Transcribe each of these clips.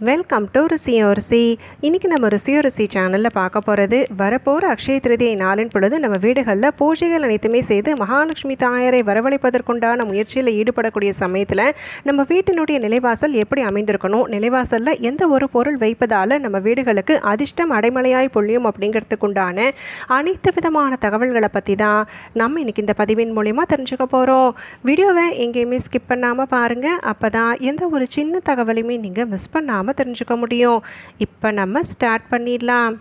Welcome to ருசியோ ருசி இன்றைக்கி நம்ம ருசியோ ருசி சேனலில் பார்க்க போகிறது வரப்போகிற அக்ஷய திருதியை நாளின் பொழுது நம்ம வீடுகளில் பூஜைகள் அனைத்துமே செய்து மகாலட்சுமி தாயாரை வரவழைப்பதற்குண்டான முயற்சியில் ஈடுபடக்கூடிய சமயத்தில் நம்ம வீட்டினுடைய நிலைவாசல் எப்படி அமைந்திருக்கணும் நிலைவாசலில் எந்த ஒரு பொருள் வைப்பதால் நம்ம வீடுகளுக்கு அதிர்ஷ்டம் அடைமலையாய் பொழியும் அப்படிங்கிறதுக்குண்டான அனைத்து விதமான தகவல்களை பற்றி தான் நம்ம இன்றைக்கி இந்த பதிவின் மூலிமா தெரிஞ்சுக்க போகிறோம் வீடியோவை எங்கேயுமே ஸ்கிப் பண்ணாமல் பாருங்கள் அப்போ தான் எந்த ஒரு சின்ன தகவலையுமே நீங்கள் மிஸ் பண்ணாமல் தெரிஞ்சுக்க முடியும். இப்போ நம்ம ஸ்டார்ட் பண்ணிடலாம்.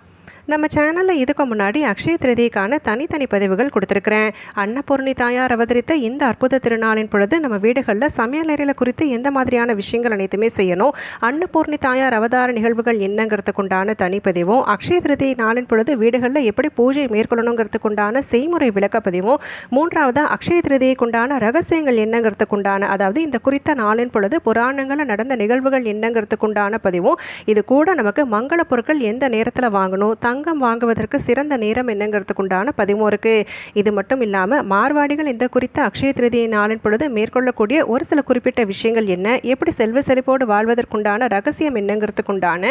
நம்ம சேனலில் இதுக்கு முன்னாடி அக்ஷய திருதிக்கான தனித்தனி பதிவுகள் கொடுத்துருக்குறேன். அன்னபூர்ணி தாயார் அவதரித்த இந்த அற்புத திருநாளின் பொழுது நம்ம வீடுகளில் சமையலறையில் குறித்து எந்த மாதிரியான விஷயங்கள் அனைத்துமே செய்யணும். அன்னபூர்ணி தாயார் அவதார நிகழ்வுகள் என்னங்கிறதுக்குண்டான தனிப்பதிவும் அக்ஷய திருதி நாளின் பொழுது வீடுகளில் எப்படி பூஜை மேற்கொள்ளணுங்கிறதுக்குண்டான செய்முறை விளக்கப்பதிவும் மூன்றாவது அக்ஷய திருதிக்குண்டான ரகசியங்கள் என்னங்கிறதுக்குண்டான அதாவது இந்த குறித்த நாளின் பொழுது புராணங்களில் நடந்த நிகழ்வுகள் என்னங்கிறதுக்குண்டான பதிவும் இது கூட நமக்கு மங்கள பொருட்கள் எந்த நேரத்தில் வாங்கணும் தங்க தங்கம் வாங்குவதற்கு சிறந்த நேரம் என்னங்கிறதுக்குண்டான பதிவும் இருக்கு இது மட்டும் இல்லாமல் மார்வாடிகள் இந்த குறித்த அக்ஷய திருதியை நாளின் பொழுது மேற்கொள்ளக்கூடிய ஒரு சில குறிப்பிட்ட விஷயங்கள் என்ன? எப்படி செல்வ செழிப்போடு வாழ்வதற்குண்டான ரகசியம் என்னங்கிறதுக்குண்டான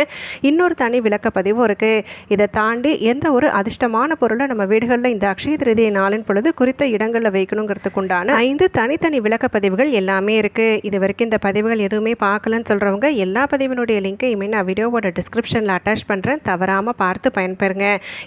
இன்னொரு தனி விளக்க பதிவும் இருக்குது இதை தாண்டி எந்த ஒரு அதிர்ஷ்டமான பொருளை நம்ம வீடுகளில் இந்த அக்ஷய திருதியை நாளின் பொழுது குறித்த இடங்களில் வைக்கணுங்கிறதுக்குண்டான ஐந்து தனித்தனி விளக்க பதிவுகள் எல்லாமே இருக்குது இது வரைக்கும் இந்த பதிவுகள் எதுவுமே பார்க்கலன்னு சொல்கிறவங்க எல்லா பதிவினுடைய லிங்கையுமே நான் வீடியோவோட டிஸ்கிரிப்ஷனில் அட்டாச் பண்ணுறேன் தவறாமல் பார்த்து பயன்பெறுங்க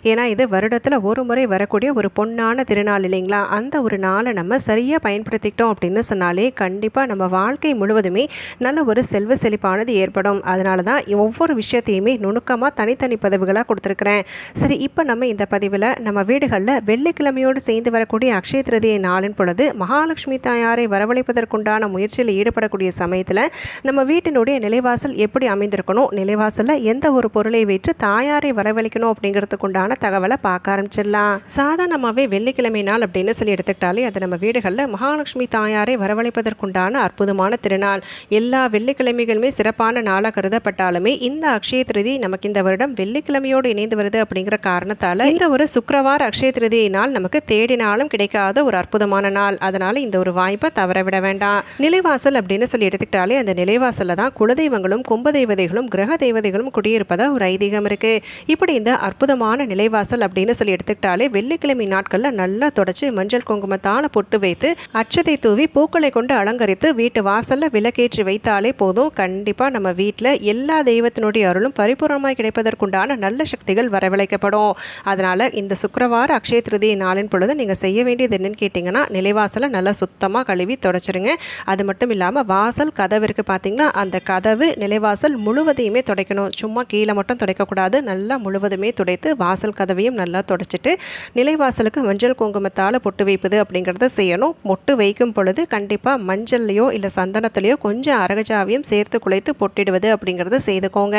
ஏன்னா இது வருடத்தில் ஒரு முறை வரக்கூடிய ஒரு பொன்னான திருநாள் இல்லைங்களா? அந்த ஒரு நாளை நம்ம சரியாக பயன்படுத்திக்கிட்டோம் அப்படின்னு சொன்னாலே கண்டிப்பாக நம்ம வாழ்க்கை முழுவதுமே நல்ல ஒரு செல்வ செழிப்பானது ஏற்படும். அதனால தான் ஒவ்வொரு விஷயத்தையுமே நுணுக்கமாக தனித்தனி பதிவுகளாக கொடுத்துருக்குறேன். சரி இப்போ நம்ம இந்த பதிவில் நம்ம வீடுகளில் வெள்ளிக்கிழமையோடு சேர்ந்து வரக்கூடிய அக்ஷய திருதியை நாளின் பொழுது மகாலட்சுமி தாயாரை வரவழைப்பதற்குண்டான முயற்சியில் ஈடுபடக்கூடிய சமயத்தில் நம்ம வீட்டினுடைய நிலைவாசல் எப்படி அமைந்திருக்கணும்? நிலைவாசலில் எந்த ஒரு பொருளை வைத்து தாயாரை வரவழைக்கணும் அப்படிங்கிறதுக்குண்டான தகவலை பார்க்க ஆரம்பிச்சிடலாம். சாதாரணமாகவே வெள்ளிக்கிழமை நாள் அப்படின்னு சொல்லி எடுத்துக்கிட்டாலே அது நம்ம வீடுகளில் மகாலட்சுமி தாயாரை வரவழைப்பதற்குண்டான அற்புதமான திருநாள். எல்லா வெள்ளிக்கிழமைகளுமே சிறப்பான நாளாக கருதப்பட்டாலுமே இந்த அக்ஷய திருதி நமக்கு இந்த வருடம் வெள்ளிக்கிழமையோடு இணைந்து வருது அப்படிங்கிற காரணத்தால் இந்த ஒரு சுக்கரவார அக்ஷய திருதியை நாள் நமக்கு தேடினாலும் கிடைக்காத ஒரு அற்புதமான நாள். அதனால இந்த ஒரு வாய்ப்பை தவற விட வேண்டாம். நிலைவாசல் அப்படின்னு சொல்லி எடுத்துக்கிட்டாலே அந்த நிலைவாசலில் தான் குலதெய்வங்களும் கும்பதெய்வதைகளும் கிரக தெய்வதைகளும் குடியிருப்பதா ஒரு ஐதீகம் இருக்கு. இப்படி இந்த அற்புதமான நிலைவாசல் அப்படின்னு சொல்லி எடுத்துக்கிட்டாலே வெள்ளிக்கிழமை நாட்களில் நல்லா தொடச்சி மஞ்சள் குங்குமத்தால் பொட்டு வைத்து அச்சதை தூவி பூக்களை கொண்டு அலங்கரித்து வீட்டு வாசலில் விளக்கேற்றி வைத்தாலே போதும். கண்டிப்பாக நம்ம வீட்டில் எல்லா தெய்வத்தினுடைய அருளும் பரிபூர்ணமாக கிடைப்பதற்குண்டான நல்ல சக்திகள் வரவழைக்கப்படும். அதனால் இந்த சுக்கரவார அக்ஷய திருதியை நாளின் பொழுது நீங்கள் செய்ய வேண்டியது என்னன்னு கேட்டிங்கன்னா நிலைவாசலை நல்லா சுத்தமாக கழுவி தொடச்சிருங்க. அது மட்டும் இல்லாமல் வாசல் கதவு இருக்குது அந்த கதவு நிலைவாசல் முழுவதையுமே துடைக்கணும். சும்மா கீழே மட்டும் துடைக்கக்கூடாது. நல்லா முழுவதுமே துடைத்து வாசல் கதவையும் நல்லா துடைச்சிட்டு நிலைவாசலுக்கு மஞ்சள் குங்குமத்தால் பொட்டு வைப்பது அப்படிங்கிறத செய்யணும். பொட்டு வைக்கும் பொழுது கண்டிப்பாக மஞ்சள்லையோ இல்லை சந்தனத்துலேயோ கொஞ்சம் அரகஜாவையும் சேர்த்து குலைத்து பொட்டிடுவது அப்படிங்கிறத செய்துக்கோங்க.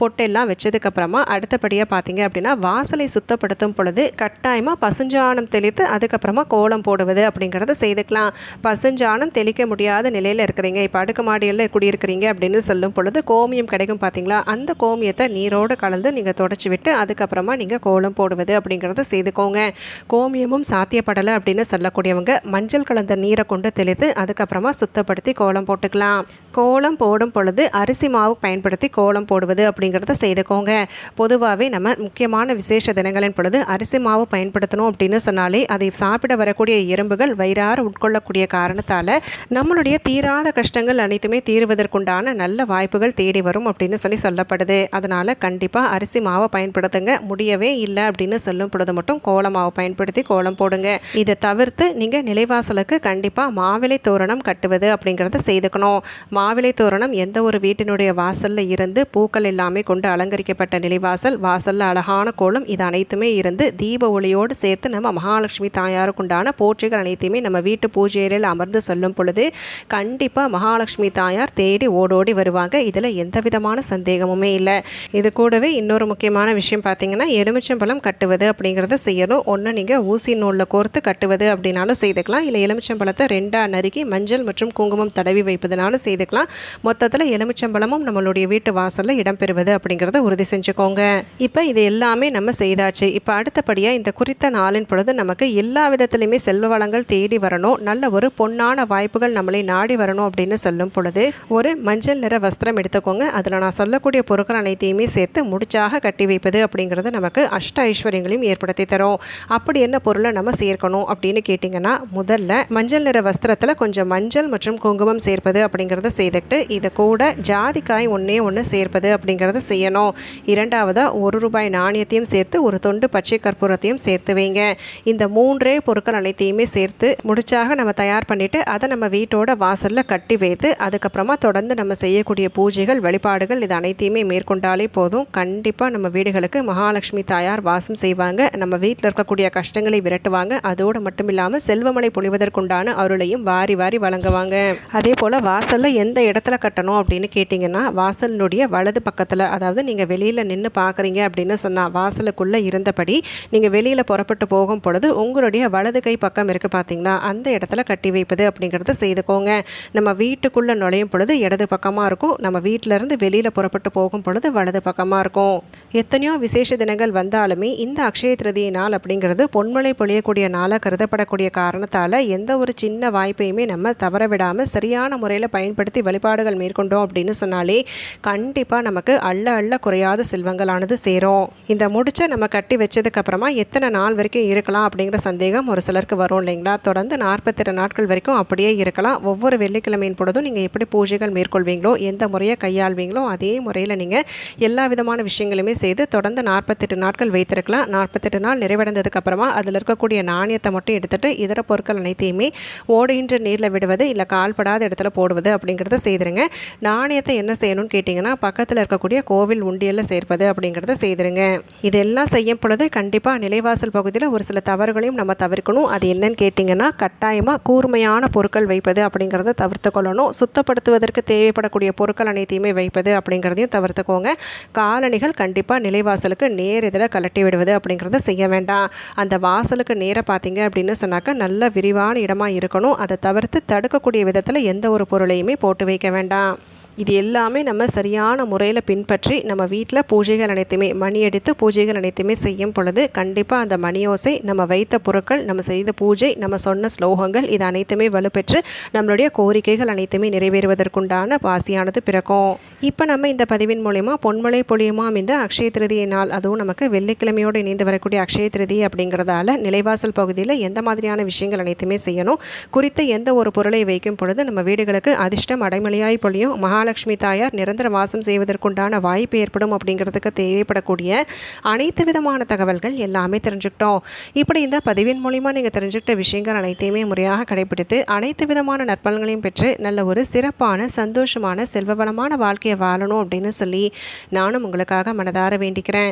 பொட்டெல்லாம் வச்சதுக்கப்புறமா அடுத்தபடியாக பார்த்தீங்க அப்படின்னா வாசலை சுத்தப்படுத்தும் பொழுது கட்டாயமாக பசுஞ்சாணம் தெளித்து அதுக்கப்புறமா கோலம் போடுவது அப்படிங்கிறத செய்துக்கலாம். பசுஞ்சாணம் தெளிக்க முடியாத நிலையில் இருக்கிறீங்க. இப்போ அடுக்குமாடியில் குடியிருக்கிறீங்க அப்படின்னு சொல்லும் பொழுது கோமியம் கிடைக்கும் பார்த்தீங்களா அந்த கோமியத்தை நீரோடு கலந்து நீங்கள் தொடச்சி விட்டு அதுக்கப்புறமா நீங்கள் கோலம் போடுவது அப்படிங்கிறத செய்துக்கோங்க. கோமியமும் சாத்தியப்படலை அப்படின்னு சொல்லக்கூடியவங்க மஞ்சள் கலந்த நீரை கொண்டு தெளித்து அதுக்கப்புறமா சுத்தப்படுத்தி கோலம் போட்டுக்கலாம். கோலம் போடும் பொழுது அரிசி மாவு பயன்படுத்தி கோலம் போடுவது அப்படிங்கிறத செய்துக்கோங்க. பொதுவாகவே நம்ம முக்கியமான விசேஷ தினங்களின் பொழுது அரிசி மாவு பயன்படுத்தணும் அப்படின்னு சொன்னாலே அதை சாப்பிட வரக்கூடிய எறும்புகள் வயிறார உட்கொள்ளக்கூடிய காரணத்தால் நம்மளுடைய தீராத கஷ்டங்கள் அனைத்துமே தீர்வதற்குண்டான நல்ல வாய்ப்புகள் தேடி வரும் அப்படின்னு சொல்லி சொல்லப்படுது. அதனால் கண்டிப்பாக அரிசி மாவை பயன்படுத்துங்க. முடியவே இல்லை அப்படின்னு சொல்லும் பொழுது மட்டும் கோலமாவு பயன்படுத்தி கோலம் போடுங்க. இதை தவிர்த்து நீங்கள் நிலைவாசலுக்கு கண்டிப்பாக மாவிலை தோரணம் கட்டுவது அப்படிங்கிறத செய்துக்கணும். மாவிலை தோரணம் எந்த ஒரு வீட்டினுடைய வாசலில் இருந்து பூக்கள் எல்லாமே கொண்டு அலங்கரிக்கப்பட்ட நிலைவாசல் வாசலில் அழகான கோலம் இது அனைத்துமே இருந்து தீப ஒளியோடு சேர்த்து நம்ம மகாலட்சுமி தாயாருக்குண்டான போற்றிகள் அனைத்தையுமே நம்ம வீட்டு பூஜையில் அமர்ந்து சொல்லும் பொழுது கண்டிப்பாக மகாலட்சுமி தாயார் தேடி ஓடோடி வருவாங்க. இதில் எந்த விதமான சந்தேகமுமே இல்லை. இது கூடவே இன்னொரு முக்கியமான விஷயம் பார்த்தீங்கன்னா எலுமிச்சம்பழம் கட்டுவது அப்படிங்கிறத செய்யணும். ஒன்று நீங்கள் ஊசி நூலில் கோர்த்து கட்டுவது அப்படின்னாலும் செய்துக்கலாம். இல்லை எலுமிச்சம்பழத்தை ரெண்டாக நறுக்கி மஞ்சள் மற்றும் குங்குமம் தடவி வைப்பதுனாலும் செய்துக்கலாம். மொத்தத்தில் எலுமிச்சம்பழமும் நம்மளுடைய வீட்டு வாசலில் இடம்பெறுவது அப்படிங்கிறத உறுதி செஞ்சுக்கோங்க. இப்போ இது எல்லாமே நம்ம செய்தாச்சு. இப்போ அடுத்தபடியாக இந்த குறித்த நாளின் பொழுது நமக்கு எல்லா விதத்துலையுமே செல்வ வளங்கள் தேடி வரணும். நல்ல ஒரு பொன்னான வாய்ப்புகள் நம்மளை நாடி வரணும் அப்படின்னு சொல்லும் பொழுது ஒரு மஞ்சள் நிற வஸ்திரம் எடுத்துக்கோங்க. அதில் நான் சொல்லக்கூடிய பொருட்கள் அனைத்தையுமே சேர்த்து முடிச்சாக கட்டி வைப்பது அப்படிங்கிறது நமக்கு அஷ்ட ஐஸ்வர்யங்களையும் ஏற்படுத்தி தரும். அப்படி என்ன பொருளை நம்ம சேர்க்கணும் அப்படின்னு கேட்டிங்கன்னா முதல்ல மஞ்சள் நிற வஸ்திரத்தில் கொஞ்சம் மஞ்சள் மற்றும் குங்குமம் சேர்ப்பது அப்படிங்கிறத செய்துட்டு இதை கூட ஜாதிக்காய் ஒன்றே ஒன்று சேர்ப்பது அப்படிங்கிறத செய்யணும். இரண்டாவதாக ஒரு ரூபாய் நாணயத்தையும் சேர்த்து ஒரு தொண்டு பச்சை கற்பூரத்தையும் சேர்த்து வைங்க. இந்த மூன்றே பொருட்கள் அனைத்தையுமே சேர்த்து முடிச்சாக நம்ம தயார் பண்ணிவிட்டு அதை நம்ம வீட்டோட வாசலில் கட்டி வைத்து அதுக்கப்புறமா தொடர்ந்து நம்ம செய்யக்கூடிய பூஜைகள் வழிபாடுகள் இது அனைத்தையுமே மேற்கொண்டாலே போதும். கண்டிப்பாக நம்ம வீடுகளுக்கு மகாலட்சுமி தாயார் வாசம் செய்வாங்க. நம்ம வீட்டில் இருக்கக்கூடிய கஷ்டங்களை விரட்டுவாங்க. அதோடு மட்டும் இல்லாமல் செல்வமலை பொழிவதற்குண்டான அருளையும் வாரி வாரி வழங்குவாங்க. அதே போல் வாசலில் எந்த இடத்துல கட்டணும் அப்படின்னு கேட்டிங்கன்னா வாசலினுடைய வலது பக்கத்தில் அதாவது நீங்கள் வெளியில் நின்று பார்க்குறீங்க அப்படின்னு சொன்னால் வாசலுக்குள்ளே இருந்தபடி நீங்கள் வெளியில் புறப்பட்டு போகும் பொழுது உங்களுடைய வலது கை பக்கம் இருக்குது பார்த்தீங்களா அந்த இடத்துல கட்டி வைப்பது அப்படிங்கிறத செய்துக்கோங்க. நம்ம வீட்டுக்குள்ளே நுழையும் பொழுது இடது பக்கமாக இருக்கும். நம்ம வீட்டிலேருந்து வெளியில் புறப்பட்டு போகும் பொழுது வலது பக்கமாக இருக்கும். எத்தனையோ விசேஷ தினங்கள் வந்தாலுமே இந்த அக்ஷய திருதியை நாள் அப்படிங்கிறது பொன்மழை பொழியக்கூடிய நாளாக கருதப்படக்கூடிய காரணத்தால் எந்த ஒரு சின்ன வாய்ப்பையுமே நம்ம தவற விடாமல் சரியான முறையில் பயன்படுத்தி வழிபாடுகள் மேற்கொண்டோம் அப்படின்னு சொன்னாலே கண்டிப்பாக நமக்கு அள்ள அள்ள குறையாத செல்வங்களானது சேரும். இந்த முடிச்சை நம்ம கட்டி வச்சதுக்கப்புறமா எத்தனை நாள் வரைக்கும் இருக்கலாம் அப்படிங்கிற சந்தேகம் ஒரு சிலருக்கு வரும் இல்லைங்களா? தொடர்ந்து நாற்பத்தெட்டு நாட்கள் வரைக்கும் அப்படியே இருக்கலாம். ஒவ்வொரு வெள்ளிக்கிழமையின் பொழுதும் நீங்கள் எப்படி பூஜைகள் மேற்கொள்வீங்களோ எந்த முறையை கையாள்வீங்களோ அதே முறையில் நீங்கள் எல்லா விதமான விஷயங்களுமே செய்து தொடர்ந்து நாற்பத்தெட்டு நாட்கள் வைத்திருக்கலாம். நாற்பத்தெட்டு நாள் நிறைவடைந்ததுக்கு அப்புறமா அதில் இருக்கக்கூடிய நாணயத்தை மட்டும் எடுத்துட்டு இதர பொருட்கள் அனைத்தையுமே ஓடுகின்ற நீரில் விடுவது இல்லை கால்படாத இடத்துல போடுவது அப்படிங்கிறத செய்திருங்க. நாணயத்தை என்ன செய்யணும்னு கேட்டிங்கன்னா பக்கத்தில் இருக்கக்கூடிய கோவில் உண்டியலில் சேர்ப்பது அப்படிங்கிறத செய்திருங்க. இதெல்லாம் செய்யும் பொழுது கண்டிப்பாக நிலைவாசல் பகுதியில் ஒரு சில தவறுகளையும் நம்ம தவிர்க்கணும். அது என்னன்னு கேட்டிங்கன்னா கட்டாயமாக கூர்மையான பொருட்கள் வைப்பது அப்படிங்கிறத தவிர்த்து கொள்ளணும். சுத்தப்படுத்துவதற்கு தேவைப்படக்கூடிய பொருட்கள் அனைத்தையுமே வைப்பது அப்படிங்கிறதையும் தவிர்த்துக்கோங்க. காலணிகள் கண்டிப்பாக நிலைவாசல் வாசலுக்கு நேர் இதில் கலட்டி விடுவது அப்படிங்கிறத செய்ய வேண்டாம். அந்த வாசலுக்கு நேராக பார்த்தீங்க அப்படின்னு சொன்னாக்க நல்ல விரிவான இடமா இருக்கணும். அதை தவிர்த்து தடுக்கக்கூடிய விதத்தில் எந்த ஒரு பொருளையுமே போட்டு வைக்க வேண்டாம். இது எல்லாமே நம்ம சரியான முறையில் பின்பற்றி நம்ம வீட்டில் பூஜைகள் அனைத்துமே மணி அடித்து பூஜைகள் அனைத்துமே செய்யும் பொழுது கண்டிப்பாக அந்த மணியோசை நம்ம வைத்த பொருட்கள் நம்ம செய்த பூஜை நம்ம சொன்ன ஸ்லோகங்கள் இது அனைத்துமே வலுப்பெற்று நம்மளுடைய கோரிக்கைகள் அனைத்துமே நிறைவேறுவதற்குண்டான பாசியானது பிறக்கும். இப்போ நம்ம இந்த பதிவின் மூலயமா பொன்மலை பொழியுமா இந்த அக்ஷய திருதியை நாள் அதுவும் நமக்கு வெள்ளிக்கிழமையோடு இணைந்து வரக்கூடிய அக்ஷய திருதி அப்படிங்கிறதால நிலைவாசல் பகுதியில் எந்த மாதிரியான விஷயங்கள் அனைத்துமே செய்யணும். குறித்த எந்த ஒரு பொருளை வைக்கும் பொழுது நம்ம வீடுகளுக்கு அதிர்ஷ்டம் அடைமலையாய் பொழியும். மகாலட்சுமி தாயார் நிரந்தர வாசம் செய்வதற்குண்டான வாய்ப்பு ஏற்படும் அப்படிங்கிறதுக்கு தேவைப்படக்கூடிய அனைத்து விதமான தகவல்கள் எல்லாமே தெரிஞ்சுக்கிட்டோம். இப்படி இந்த பதிவின் மூலிமா நீங்கள் தெரிஞ்சுக்கிட்ட விஷயங்கள் அனைத்தையுமே முறையாக கடைபிடித்து அனைத்து விதமான நற்பலன்களையும் பெற்று நல்ல ஒரு சிறப்பான சந்தோஷமான செல்வவளமான வாழ்க்கையை வாழணும் அப்படின்னு சொல்லி நானும் உங்களுக்காக மனதார வேண்டிக்கிறேன்.